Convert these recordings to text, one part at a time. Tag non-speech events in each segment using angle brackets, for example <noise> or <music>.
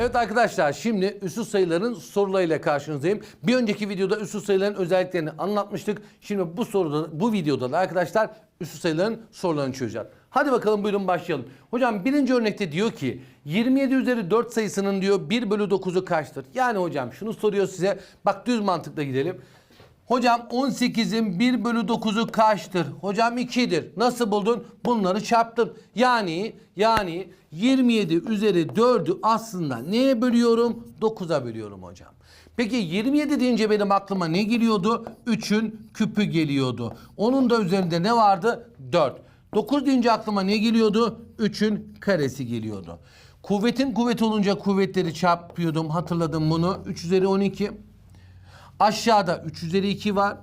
Evet arkadaşlar şimdi üssü sayıların sorularıyla karşınızdayım. Bir önceki videoda üssü sayıların özelliklerini anlatmıştık. Şimdi bu soruda bu videoda da arkadaşlar üssü sayıların sorularını çözeceğiz. Hadi bakalım buyurun başlayalım. Hocam birinci örnekte diyor ki 27 üzeri 4 sayısının diyor 1 bölü 9'u kaçtır? Yani hocam şunu soruyor size. Bak düz mantıkla gidelim. Hocam 18'in 1 bölü 9'u kaçtır? Hocam 2'dir. Nasıl buldun? Bunları çarptım. Yani yani 27 üzeri 4'ü aslında neye bölüyorum? 9'a bölüyorum hocam. Peki 27 deyince benim aklıma ne geliyordu? 3'ün küpü geliyordu. Onun da üzerinde ne vardı? 4. 9 deyince aklıma ne geliyordu? 3'ün karesi geliyordu. Kuvvetin kuvvet olunca kuvvetleri çarpıyordum. Hatırladım bunu. 3 üzeri 12. Aşağıda 3 üzeri 2 var.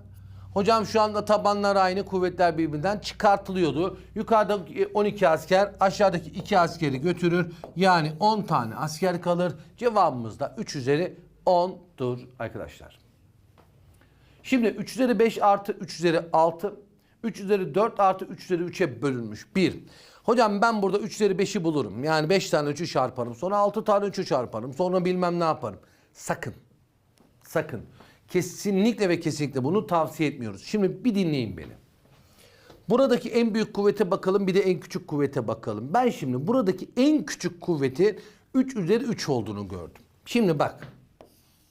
Hocam şu anda tabanlar aynı kuvvetler birbirinden çıkartılıyordu. Yukarıda 12 asker aşağıdaki 2 askeri götürür. Yani 10 tane asker kalır. Cevabımız da 3 üzeri 10'dur arkadaşlar. Şimdi 3 üzeri 5 artı 3 üzeri 6. 3 üzeri 4 artı 3 üzeri 3'e bölünmüş. 1. Hocam ben burada 3 üzeri 5'i bulurum. Yani 5 tane 3'ü çarparım. Sonra 6 tane 3'ü çarparım. Sonra bilmem ne yaparım. Sakın. Sakın. Kesinlikle ve kesinlikle bunu tavsiye etmiyoruz. Şimdi bir dinleyin beni. Buradaki en büyük kuvvete bakalım bir de en küçük kuvvete bakalım. Ben şimdi buradaki en küçük kuvveti 3 üzeri 3 olduğunu gördüm. Şimdi bak.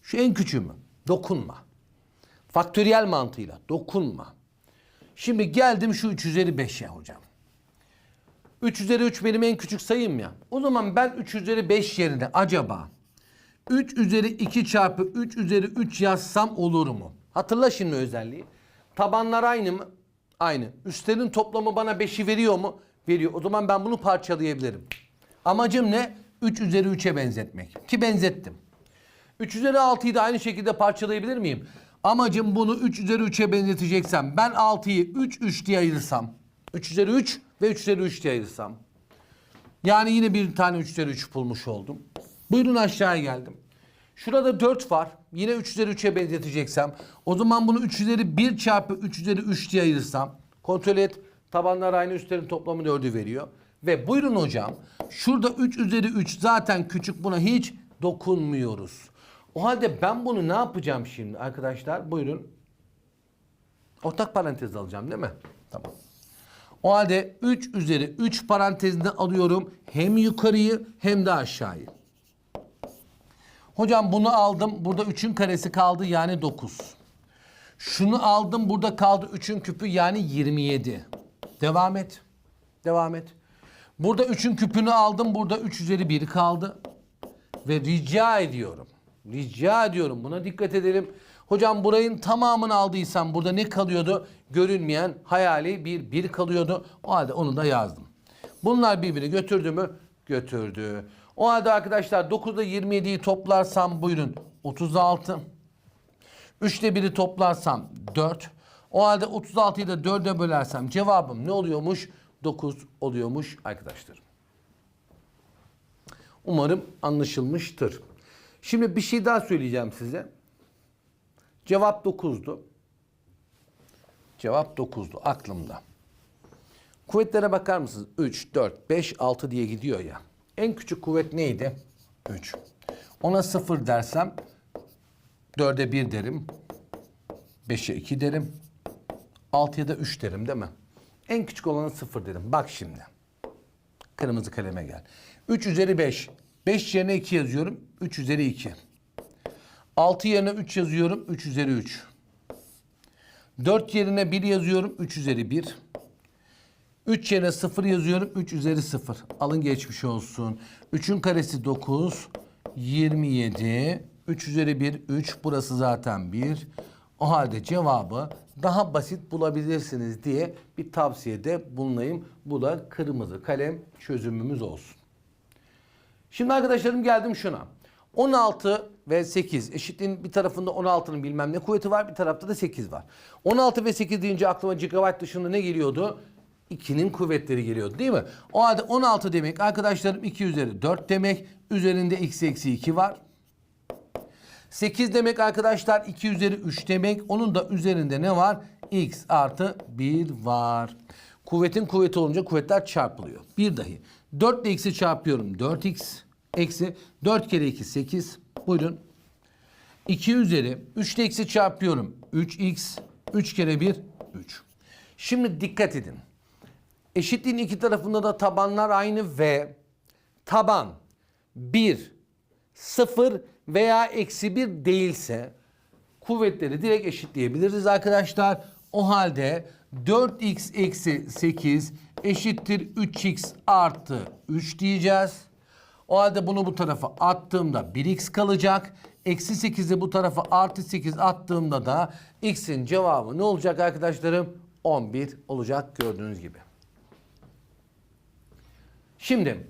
Şu en küçüğü mü? Dokunma. Faktöriyel mantığıyla dokunma. Şimdi geldim şu 3 üzeri 5'e hocam. 3 üzeri 3 benim en küçük sayım ya. O zaman ben 3 üzeri 5 yerine acaba 3 üzeri 2 çarpı 3 üzeri 3 yazsam olur mu? Hatırla şimdi özelliği. Tabanlar aynı mı? Aynı. Üstlerin toplamı bana 5'i veriyor mu? Veriyor. O zaman ben bunu parçalayabilirim. Amacım ne? 3 üzeri 3'e benzetmek. Ki benzettim. 3 üzeri 6'yı da aynı şekilde parçalayabilir miyim? Amacım bunu 3 üzeri 3'e benzeteceksem ben 6'yı 3 3 diye ayırsam 3 üzeri 3 ve 3 üzeri 3 diye ayırsam yani yine bir tane 3 üzeri 3 bulmuş oldum. Buyurun aşağıya geldim. Şurada 4 var. Yine 3 üzeri 3'e benzeteceksem o zaman bunu 3 üzeri 1 çarpı 3 üzeri 3 diye ayırsam kontrol et. Tabanlar aynı üstlerin toplamı 4'ü veriyor. Ve buyurun hocam şurada 3 üzeri 3 zaten küçük buna hiç dokunmuyoruz. O halde ben bunu ne yapacağım şimdi arkadaşlar? Buyurun. Ortak parantez alacağım değil mi? Tamam. O halde 3 üzeri 3 parantezinde alıyorum hem yukarıyı hem de aşağıyı. Hocam bunu aldım. Burada 3'ün karesi kaldı yani 9. Şunu aldım burada kaldı 3'ün küpü yani 27. Devam et. Devam et. Burada 3'ün küpünü aldım. Burada 3 üzeri 1 kaldı. Ve rica ediyorum. Rica ediyorum buna dikkat edelim. Hocam burayın tamamını aldıysam burada ne kalıyordu? Görünmeyen hayali bir bir kalıyordu. O halde onu da yazdım. Bunlar birbirini götürdü mü? Götürdü. O halde arkadaşlar 9'da 27'yi toplarsam buyurun 36. 3'te 1'i toplarsam 4. O halde 36'yı da 4'e bölersem cevabım ne oluyormuş? 9 oluyormuş arkadaşlar. Umarım anlaşılmıştır. Şimdi bir şey daha söyleyeceğim size. Cevap 9'du. Cevap 9'du aklımda. Kuvvetlere bakar mısınız? 3, 4, 5, 6 diye gidiyor ya. En küçük kuvvet neydi? 3. Ona 0 dersem 4'e 1 derim. 5'e 2 derim. 6'ya da 3 derim değil mi? En küçük olanı 0 derim. Bak şimdi. Kırmızı kaleme gel. 3 üzeri 5. 5 yerine 2 yazıyorum. 3 üzeri 2. 6 yerine 3 yazıyorum. 3 üzeri 3. 4 yerine 1 yazıyorum. 3 üzeri 1. 3 yerine 0 yazıyorum. 3 üzeri 0. Alın geçmiş olsun. 3'ün karesi 9. 27. 3 üzeri 1 3. Burası zaten 1. O halde cevabı daha basit bulabilirsiniz diye bir tavsiyede bulunayım. Bu da kırmızı kalem çözümümüz olsun. Şimdi arkadaşlarım geldim şuna. 16 ve 8 eşitliğin bir tarafında 16'nın bilmem ne kuvveti var bir tarafta da 8 var. 16 ve 8 deyince aklıma gigabyte dışında ne geliyordu? 2'nin kuvvetleri geliyordu değil mi? O halde 16 demek arkadaşlarım 2 üzeri 4 demek. Üzerinde x eksi 2 var. 8 demek arkadaşlar 2 üzeri 3 demek. Onun da üzerinde ne var? x artı 1 var. Kuvvetin kuvveti olunca kuvvetler çarpılıyor. Bir dahi. 4 ile x'i çarpıyorum 4x Eksi 4 kere 2 8. Buyurun. 2 üzeri 3 ile eksi çarpıyorum. 3x 3 kere 1 3. Şimdi dikkat edin. Eşitliğin iki tarafında da tabanlar aynı ve taban 1, 0 veya eksi 1 değilse kuvvetleri direkt eşitleyebiliriz arkadaşlar. O halde 4x eksi 8 eşittir 3x artı 3 diyeceğiz. O halde bunu bu tarafa attığımda 1x kalacak. Eksi 8'i bu tarafa artı 8 attığımda da x'in cevabı ne olacak arkadaşlarım? 11 olacak gördüğünüz gibi. Şimdi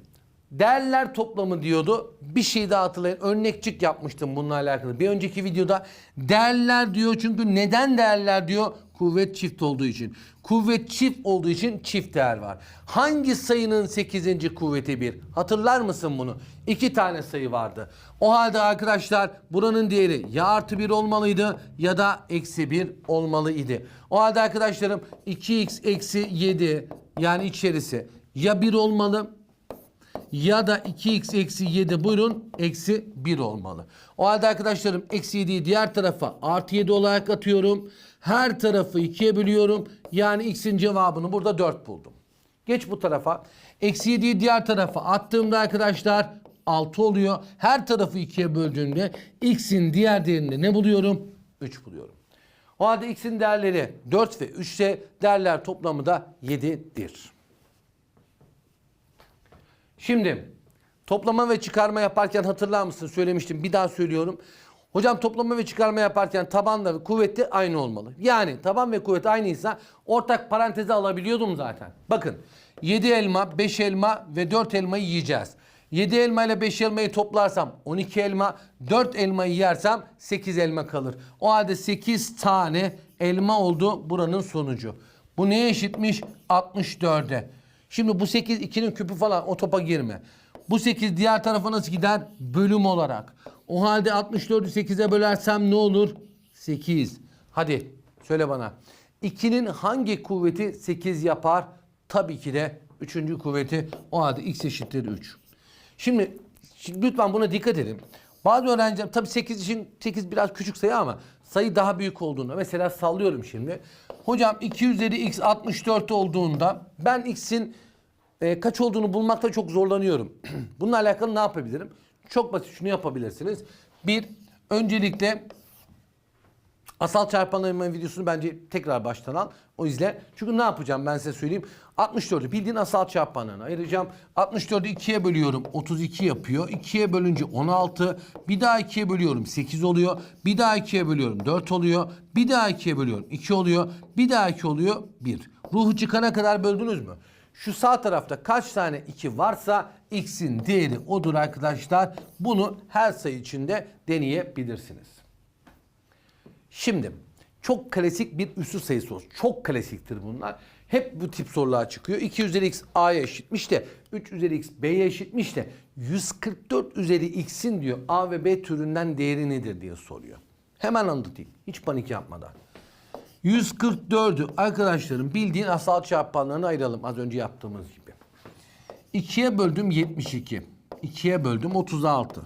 değerler toplamı diyordu. Bir şey daha hatırlayın. Örnekçik yapmıştım bununla alakalı. Bir önceki videoda değerler diyor çünkü neden değerler diyor? Kuvvet çift olduğu için. Kuvvet çift olduğu için çift değer var. Hangi sayının 8. kuvveti 1? Hatırlar mısın bunu? İki tane sayı vardı. O halde arkadaşlar buranın değeri ya artı 1 olmalıydı ya da eksi 1 olmalıydı. O halde arkadaşlarım 2x eksi 7 yani içerisi ya 1 olmalı ya da 2x eksi 7 buyurun eksi 1 olmalı. O halde arkadaşlarım eksi 7'yi diğer tarafa artı 7 olarak atıyorum. Her tarafı 2'ye bölüyorum. Yani x'in cevabını burada 4 buldum. Geç bu tarafa. Eksi 7'yi diğer tarafa attığımda arkadaşlar 6 oluyor. Her tarafı 2'ye böldüğümde x'in diğer değerinde ne buluyorum? 3 buluyorum. O halde x'in değerleri 4 ve 3 ise değerler toplamı da 7'dir. Şimdi toplama ve çıkarma yaparken hatırlar mısın? Söylemiştim. Bir daha söylüyorum. Hocam toplama ve çıkarma yaparken tabanla ve kuvveti aynı olmalı. Yani taban ve kuvvet aynıysa ortak paranteze alabiliyordum zaten. Bakın 7 elma, 5 elma ve 4 elmayı yiyeceğiz. 7 elma ile 5 elmayı toplarsam 12 elma, 4 elmayı yersem 8 elma kalır. O halde 8 tane elma oldu buranın sonucu. Bu neye eşitmiş? 64'e. Şimdi bu 8 2'nin küpü falan o topa girme. Bu 8 diğer tarafa nasıl gider? Bölüm olarak. O halde 64'ü 8'e bölersem ne olur? 8. Hadi söyle bana. 2'nin hangi kuvveti 8 yapar? Tabii ki de 3. kuvveti. O halde x eşittir 3. Şimdi, şimdi lütfen buna dikkat edin. Bazı öğrenciler tabii 8 için 8 biraz küçük sayı ama sayı daha büyük olduğunda mesela sallıyorum şimdi. Hocam 2 üzeri x 64 olduğunda ben x'in e, kaç olduğunu bulmakta çok zorlanıyorum. <clears throat> Bununla alakalı ne yapabilirim? Çok basit şunu yapabilirsiniz. Bir, öncelikle asal çarpanlarının videosunu bence tekrar baştan al. O izle. Çünkü ne yapacağım ben size söyleyeyim. 64'ü bildiğin asal çarpanlarına ayıracağım. 64'ü 2'ye bölüyorum. 32 yapıyor. 2'ye bölünce 16. Bir daha 2'ye bölüyorum. 8 oluyor. Bir daha 2'ye bölüyorum. 4 oluyor. Bir daha 2'ye bölüyorum. 2 oluyor. Bir daha 2 oluyor. 1. Ruhu çıkana kadar böldünüz mü? Şu sağ tarafta kaç tane 2 varsa x'in değeri odur arkadaşlar. Bunu her sayı içinde deneyebilirsiniz. Şimdi çok klasik bir üssü sayısı olsun. Çok klasiktir bunlar. Hep bu tip sorular çıkıyor. 2 üzeri x a'ya eşitmiş de 3 üzeri x b'ye eşitmiş de 144 üzeri x'in diyor a ve b türünden değeri nedir diye soruyor. Hemen anlatayım. Hiç panik yapmadan. 144'ü arkadaşlarım bildiğin asal çarpanlarına ayıralım az önce yaptığımız gibi. 2'ye böldüm 72. 2'ye böldüm 36.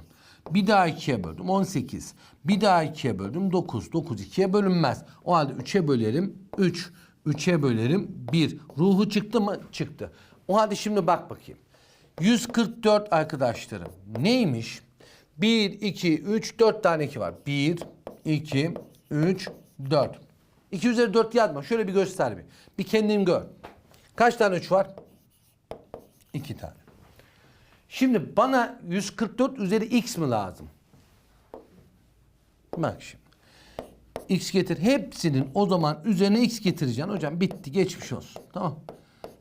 Bir daha 2'ye böldüm 18. Bir daha 2'ye böldüm 9. 9 2'ye bölünmez. O halde 3'e bölerim 3. 3'e bölerim 1. Ruhu çıktı mı? Çıktı. O halde şimdi bak bakayım. 144 arkadaşlarım neymiş? 1, 2, 3, 4 tane 2 var. 1, 2, 3, 4. 2 üzeri 4 yazma. Şöyle bir göster bir. Bir kendin gör. Kaç tane 3 var? 2 tane. Şimdi bana 144 üzeri x mi lazım? Bak şimdi. X getir. Hepsinin o zaman üzerine x getireceksin. Hocam bitti. Geçmiş olsun. Tamam.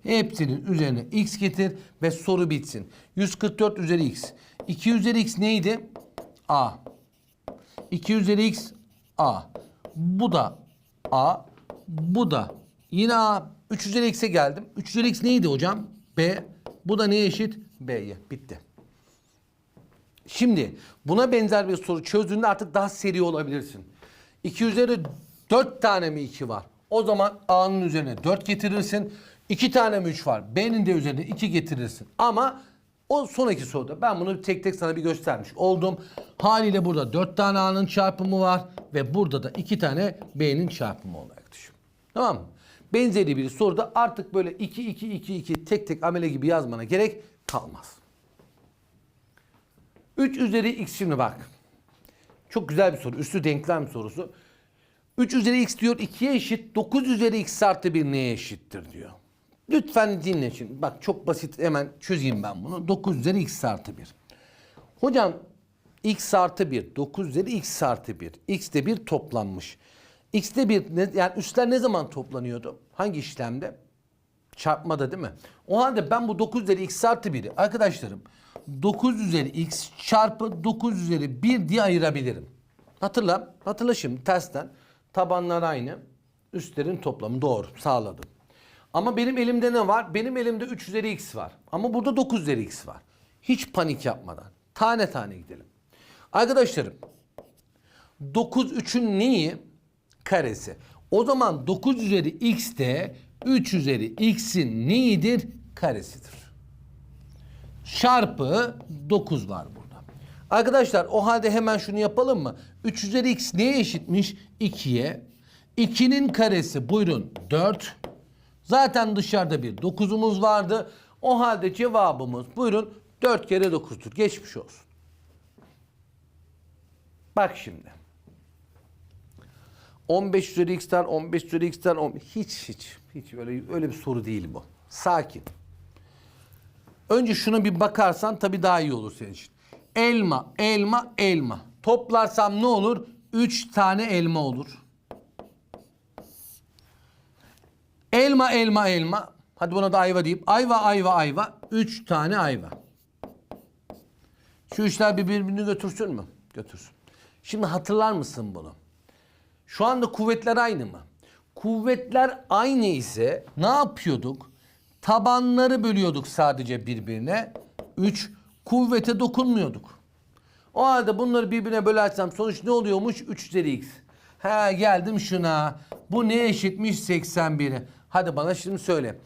Hepsinin üzerine x getir ve soru bitsin. 144 üzeri x. 2 üzeri x neydi? A. 2 üzeri x A. Bu da A. Bu da yine A. 3 üzeri x'e geldim. 3 üzeri x neydi hocam? B. Bu da neye eşit? B'ye. Bitti. Şimdi buna benzer bir soru çözdüğünde artık daha seri olabilirsin. 2 üzeri 4 tane mi 2 var? O zaman A'nın üzerine 4 getirirsin. 2 tane mi 3 var? B'nin de üzerine 2 getirirsin. Ama O sonraki soruda ben bunu tek tek sana bir göstermiş oldum. Haliyle burada 4 tane A'nın çarpımı var ve burada da 2 tane B'nin çarpımı olarak düşün. Tamam mı? Benzeri bir soruda artık böyle 2 2 2 2 tek tek amele gibi yazmana gerek kalmaz. 3 üzeri x şimdi bak. Çok güzel bir soru. Üstü denklem sorusu. 3 üzeri x diyor 2'ye eşit. 9 üzeri x artı 1 neye eşittir diyor. Lütfen dinle şimdi. Bak çok basit hemen çözeyim ben bunu. 9 üzeri x artı 1. Hocam x artı 1. 9 üzeri x artı 1. x de 1 toplanmış. x de 1 ne- yani üstler ne zaman toplanıyordu? Hangi işlemde? Çarpmada değil mi? O halde ben bu 9 üzeri x artı 1'i arkadaşlarım 9 üzeri x çarpı 9 üzeri 1 diye ayırabilirim. Hatırla. Hatırla şimdi tersten. Tabanlar aynı. Üstlerin toplamı doğru. Sağladım. Ama benim elimde ne var? Benim elimde 3 üzeri x var. Ama burada 9 üzeri x var. Hiç panik yapmadan. Tane tane gidelim. Arkadaşlarım 9 3'ün neyi? Karesi. O zaman 9 üzeri x de 3 üzeri x'in neyidir? Karesidir. Çarpı 9 var burada. Arkadaşlar o halde hemen şunu yapalım mı? 3 üzeri x neye eşitmiş? 2'ye. 2'nin karesi buyurun 4. Zaten dışarıda bir 9'umuz vardı. O halde cevabımız buyurun 4 kere 9'dur. Geçmiş olsun. Bak şimdi. 15 üzeri x'ten 15 üzeri x'ten 10 hiç hiç hiç öyle öyle bir soru değil bu. Sakin. Önce şuna bir bakarsan tabii daha iyi olur senin için. Elma, elma, elma. Toplarsam ne olur? 3 tane elma olur. Elma, elma, elma. Hadi buna da ayva deyip ayva, ayva, ayva. 3 tane ayva. Şu işler birbirini götürsün mü? Götürsün. Şimdi hatırlar mısın bunu? Şu anda kuvvetler aynı mı? Kuvvetler aynı ise ne yapıyorduk? Tabanları bölüyorduk sadece birbirine. 3 kuvvete dokunmuyorduk. O halde bunları birbirine bölersem sonuç ne oluyormuş? 3 üzeri x. Ha geldim şuna. Bu ne eşitmiş? 81'e. Hadi bana şimdi söyle.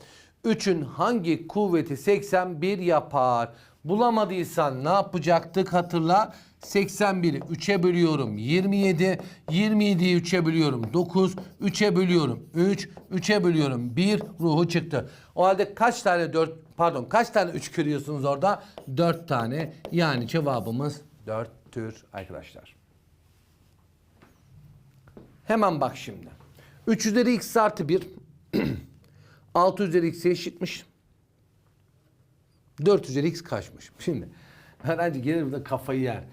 3'ün hangi kuvveti 81 yapar? Bulamadıysan ne yapacaktık hatırla. 81'i 3'e bölüyorum 27. 27'yi 3'e bölüyorum 9. 3'e bölüyorum 3. 3'e bölüyorum 1. Ruhu çıktı. O halde kaç tane 4 pardon kaç tane 3 görüyorsunuz orada? 4 tane. Yani cevabımız 4'tür arkadaşlar. Hemen bak şimdi. 3 üzeri x artı 1 6 <clears throat> üzeri x'e eşitmiş. 4 üzeri x kaçmış? Şimdi öğrenci gelir burada kafayı yer.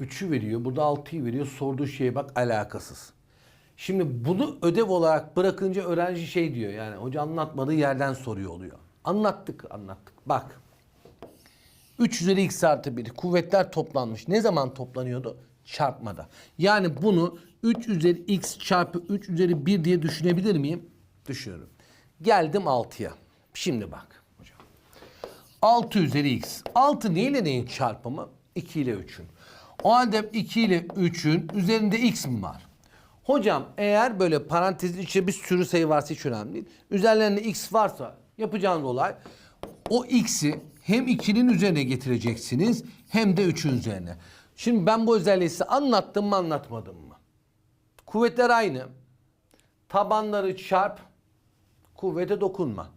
3'ü veriyor, burada 6'yı veriyor. Sorduğu şeye bak alakasız. Şimdi bunu ödev olarak bırakınca öğrenci şey diyor yani hoca anlatmadığı yerden soruyor oluyor. Anlattık anlattık. Bak 3 üzeri x artı 1 kuvvetler toplanmış. Ne zaman toplanıyordu? Çarpmada. Yani bunu 3 üzeri x çarpı 3 üzeri 1 diye düşünebilir miyim? Düşünüyorum. Geldim 6'ya. Şimdi bak hocam. 6 üzeri x. 6 neyle neyin çarpımı? 2 ile 3'ün. O halde 2 ile 3'ün üzerinde x mi var? Hocam eğer böyle parantezin içinde bir sürü sayı varsa hiç önemli değil. Üzerlerinde x varsa yapacağınız olay o x'i hem 2'nin üzerine getireceksiniz hem de 3'ün üzerine. Şimdi ben bu özelliği size anlattım mı anlatmadım mı? Kuvvetler aynı. Tabanları çarp, kuvvete dokunma.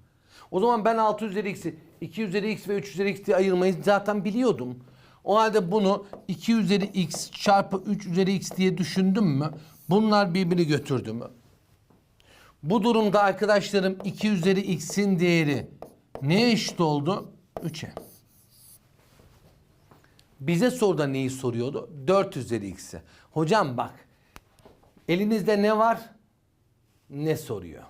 O zaman ben 6 üzeri x'i 2 üzeri x ve 3 üzeri x diye ayırmayı zaten biliyordum. O halde bunu 2 üzeri x çarpı 3 üzeri x diye düşündüm mü? Bunlar birbirini götürdü mü? Bu durumda arkadaşlarım 2 üzeri x'in değeri neye eşit oldu? 3'e. Bize soruda neyi soruyordu? 4 üzeri x'i. Hocam bak elinizde ne var? Ne soruyor?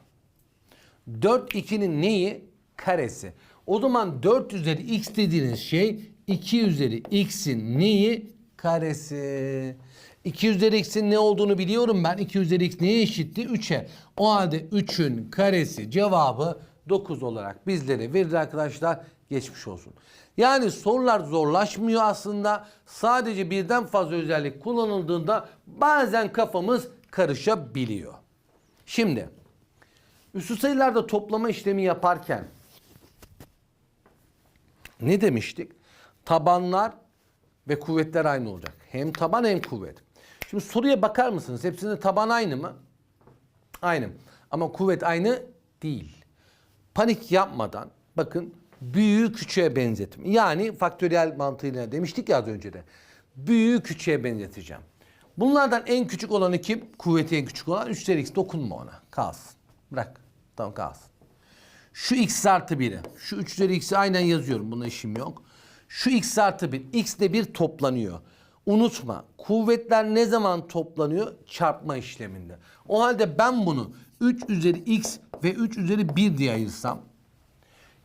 4 2'nin neyi? Karesi. O zaman 4 üzeri x dediğiniz şey 2 üzeri x'in neyi? Karesi. 2 üzeri x'in ne olduğunu biliyorum ben. 2 üzeri x neye eşitti? 3'e. O halde 3'ün karesi cevabı 9 olarak bizlere verir arkadaşlar. Geçmiş olsun. Yani sorular zorlaşmıyor aslında. Sadece birden fazla özellik kullanıldığında bazen kafamız karışabiliyor. Şimdi üstü sayılarda toplama işlemi yaparken ne demiştik? Tabanlar ve kuvvetler aynı olacak. Hem taban hem kuvvet. Şimdi soruya bakar mısınız? Hepsinde taban aynı mı? Aynı. Ama kuvvet aynı değil. Panik yapmadan bakın büyüğü küçüğe benzetim. Yani faktöriyel mantığıyla demiştik ya az önce de. Büyüğü küçüğe benzeteceğim. Bunlardan en küçük olanı kim? Kuvveti en küçük olan 3 üzeri x. Dokunma ona. Kalsın. Bırak. Tamam kalsın. Şu x artı 1'i. Şu 3 üzeri x'i aynen yazıyorum. Buna işim yok. Şu x artı 1. x ile 1 toplanıyor. Unutma. Kuvvetler ne zaman toplanıyor? Çarpma işleminde. O halde ben bunu 3 üzeri x ve 3 üzeri 1 diye ayırsam.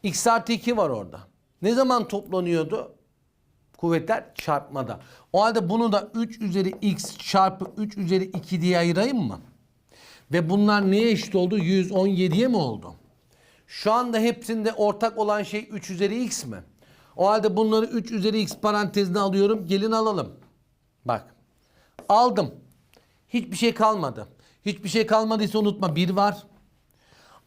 x artı 2 var orada. Ne zaman toplanıyordu? Kuvvetler çarpmada. O halde bunu da 3 üzeri x çarpı 3 üzeri 2 diye ayırayım mı? Ve bunlar neye eşit oldu? 117'ye mi oldu? Şu anda hepsinde ortak olan şey 3 üzeri x mi? O halde bunları 3 üzeri x parantezine alıyorum. Gelin alalım. Bak. Aldım. Hiçbir şey kalmadı. Hiçbir şey kalmadıysa unutma 1 var.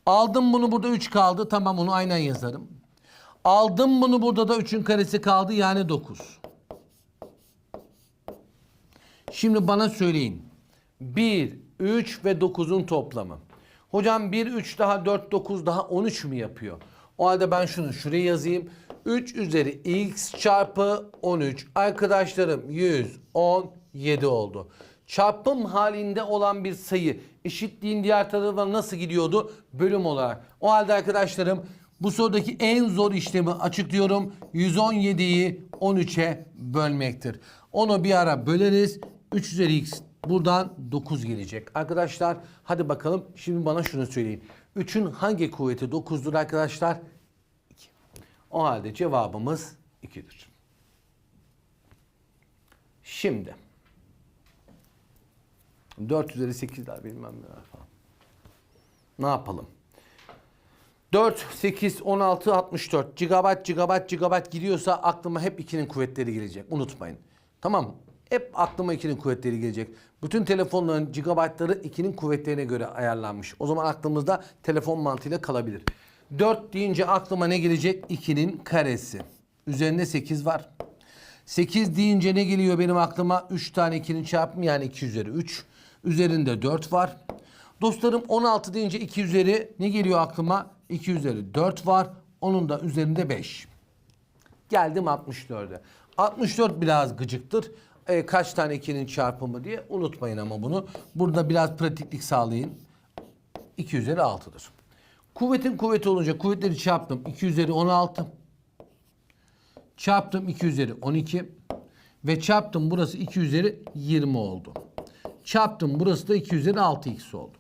Aldım bunu burada 3 kaldı. Tamam onu aynen yazarım. Aldım bunu burada da 3'ün karesi kaldı yani 9. Şimdi bana söyleyin. 1, 3 ve 9'un toplamı. Hocam 1, 3 daha 4, 9 daha 13 mi yapıyor? O halde ben şunu şuraya yazayım. 3 üzeri x çarpı 13. Arkadaşlarım 117 oldu. Çarpım halinde olan bir sayı eşitliğin diğer tarafına nasıl gidiyordu? Bölüm olarak. O halde arkadaşlarım bu sorudaki en zor işlemi açıklıyorum. 117'yi 13'e bölmektir. Onu bir ara böleriz. 3 üzeri x buradan 9 gelecek. Arkadaşlar hadi bakalım şimdi bana şunu söyleyin. 3'ün hangi kuvveti 9'dur arkadaşlar? 2. O halde cevabımız 2'dir. Şimdi 4 üzeri 8 daha bilmem ne falan. Ne yapalım? 4, 8, 16, 64. Gigabayt, gigabayt, gigabayt gidiyorsa aklıma hep 2'nin kuvvetleri gelecek. Unutmayın. Tamam Hep aklıma 2'nin kuvvetleri gelecek. Bütün telefonların gigabaytları 2'nin kuvvetlerine göre ayarlanmış. O zaman aklımızda telefon mantığıyla kalabilir. 4 deyince aklıma ne gelecek? 2'nin karesi. Üzerinde 8 var. 8 deyince ne geliyor benim aklıma? 3 tane 2'nin çarpımı yani 2 üzeri 3. Üzerinde 4 var. Dostlarım 16 deyince 2 üzeri ne geliyor aklıma? 2 üzeri 4 var. Onun da üzerinde 5. Geldim 64'e. 64 biraz gıcıktır. E, kaç tane 2'nin çarpımı diye unutmayın ama bunu. Burada biraz pratiklik sağlayın. 2 üzeri 6'dır. Kuvvetin kuvveti olunca kuvvetleri çarptım. 2 üzeri 16. Çarptım 2 üzeri 12. Ve çarptım burası 2 üzeri 20 oldu. Çarptım burası da 2 üzeri 6x oldu.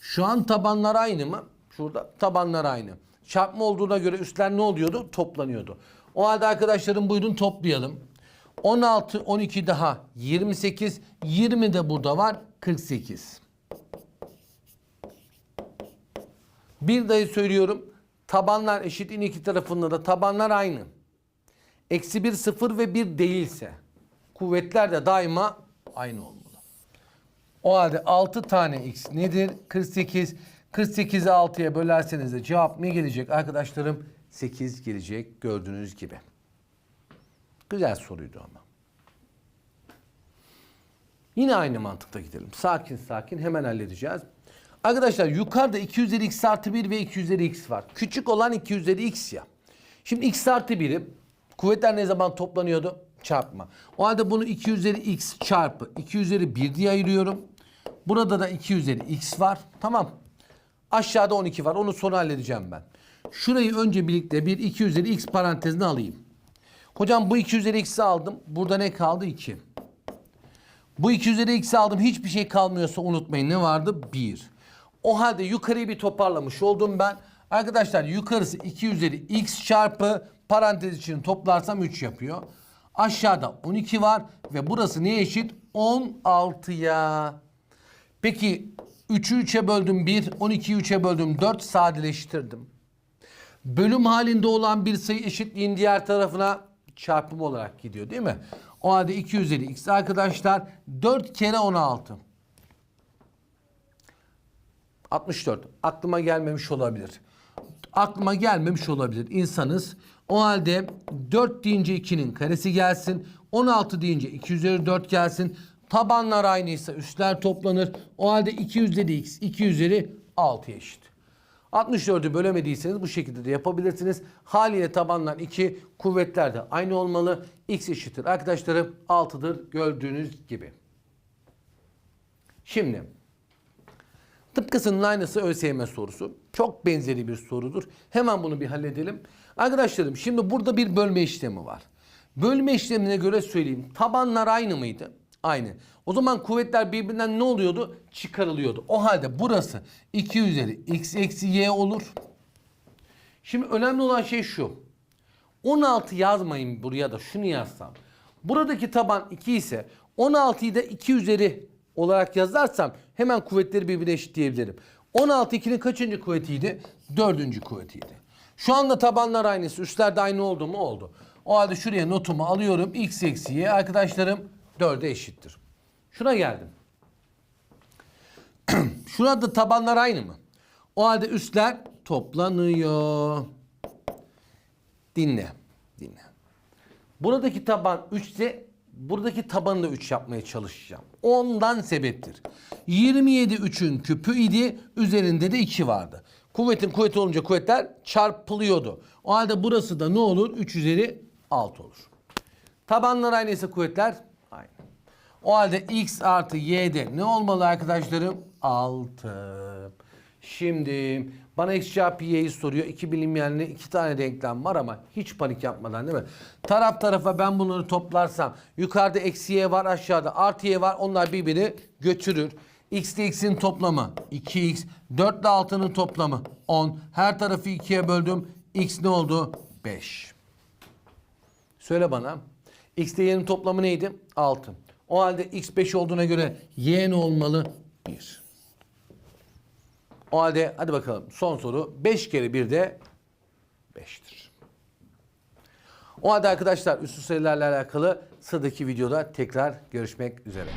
Şu an tabanlar aynı mı? Şurada tabanlar aynı. Çarpma olduğuna göre üstler ne oluyordu? Toplanıyordu. O halde arkadaşlarım buyurun toplayalım. 16, 12 daha 28, 20 de burada var 48. Bir dayı söylüyorum. Tabanlar eşit in iki tarafında da tabanlar aynı. Eksi 1, 0 ve 1 değilse kuvvetler de daima aynı olmalı. O halde 6 tane x nedir? 48. 48'i 6'ya bölerseniz de cevap ne gelecek arkadaşlarım? 8 gelecek gördüğünüz gibi. Güzel soruydu ama. Yine aynı mantıkta gidelim. Sakin sakin hemen halledeceğiz. Arkadaşlar yukarıda 2 üzeri x artı 1 ve 2 üzeri x var. Küçük olan 2 üzeri x ya. Şimdi x artı 1'i kuvvetler ne zaman toplanıyordu? Çarpma. O halde bunu 2 üzeri x çarpı 2 üzeri 1 diye ayırıyorum. Burada da 2 üzeri x var. Tamam. Aşağıda 12 var. Onu sonra halledeceğim ben. Şurayı önce birlikte bir 2 üzeri x parantezine alayım. Hocam bu 2 üzeri x'i aldım. Burada ne kaldı? 2. Bu 2 üzeri x'i aldım. Hiçbir şey kalmıyorsa unutmayın. Ne vardı? 1. O halde yukarıyı bir toparlamış oldum ben. Arkadaşlar yukarısı 2 üzeri x çarpı parantez için toplarsam 3 yapıyor. Aşağıda 12 var ve burası neye eşit? 16'ya. Peki 3'ü 3'e böldüm 1, 12'yi 3'e böldüm 4 sadeleştirdim. Bölüm halinde olan bir sayı eşitliğin diğer tarafına çarpım olarak gidiyor değil mi? O halde 2 üzeri x arkadaşlar 4 kere 16. 64. Aklıma gelmemiş olabilir. aklıma gelmemiş olabilir. İnsanız. O halde 4 deyince 2'nin karesi gelsin. 16 deyince 2 üzeri 4 gelsin. Tabanlar aynıysa üstler toplanır. O halde 2 üzeri x 2 üzeri 6 eşit. 64'ü bölemediyseniz bu şekilde de yapabilirsiniz. Haliyle tabanlar 2, kuvvetler de aynı olmalı. X eşittir. Arkadaşlarım 6'dır gördüğünüz gibi. Şimdi tıpkısının aynısı ÖSYM sorusu. Çok benzeri bir sorudur. Hemen bunu bir halledelim. Arkadaşlarım şimdi burada bir bölme işlemi var. Bölme işlemine göre söyleyeyim. Tabanlar aynı mıydı? Aynı. O zaman kuvvetler birbirinden ne oluyordu? Çıkarılıyordu. O halde burası 2 üzeri x eksi y olur. Şimdi önemli olan şey şu. 16 yazmayın buraya da şunu yazsam. Buradaki taban 2 ise 16'yı da 2 üzeri olarak yazarsam hemen kuvvetleri birbirine eşitleyebilirim. 16 2'nin kaçıncı kuvvetiydi? Dördüncü kuvvetiydi. Şu anda tabanlar aynısı. Üstler de aynı oldu mu? Oldu. O halde şuraya notumu alıyorum. X eksi y arkadaşlarım 4'e eşittir. Şuna geldim. <clears throat> Şurada tabanlar aynı mı? O halde üstler toplanıyor. Dinle. Dinle. Buradaki taban 3 ise buradaki tabanı da 3 yapmaya çalışacağım. Ondan sebeptir. 27 3'ün küpü idi. Üzerinde de 2 vardı. Kuvvetin kuvveti olunca kuvvetler çarpılıyordu. O halde burası da ne olur? 3 üzeri 6 olur. Tabanlar aynıysa kuvvetler aynı. O halde x artı y'de ne olmalı arkadaşlarım? 6. Şimdi bana x çarpı y'yi soruyor. İki bilinmeyenli iki tane denklem var ama hiç panik yapmadan değil mi? Taraf tarafa ben bunları toplarsam yukarıda eksi y var aşağıda artı y var onlar birbirini götürür. x ile x'in toplamı 2x. 4 ile 6'nın toplamı 10. Her tarafı 2'ye böldüm. x ne oldu? 5. Söyle bana. X ile y'nin toplamı neydi? 6. O halde x 5 olduğuna göre y ne olmalı? 1. O halde hadi bakalım son soru. 5 kere 1 de 5'tir. O halde arkadaşlar üstü sayılarla alakalı sıradaki videoda tekrar görüşmek üzere.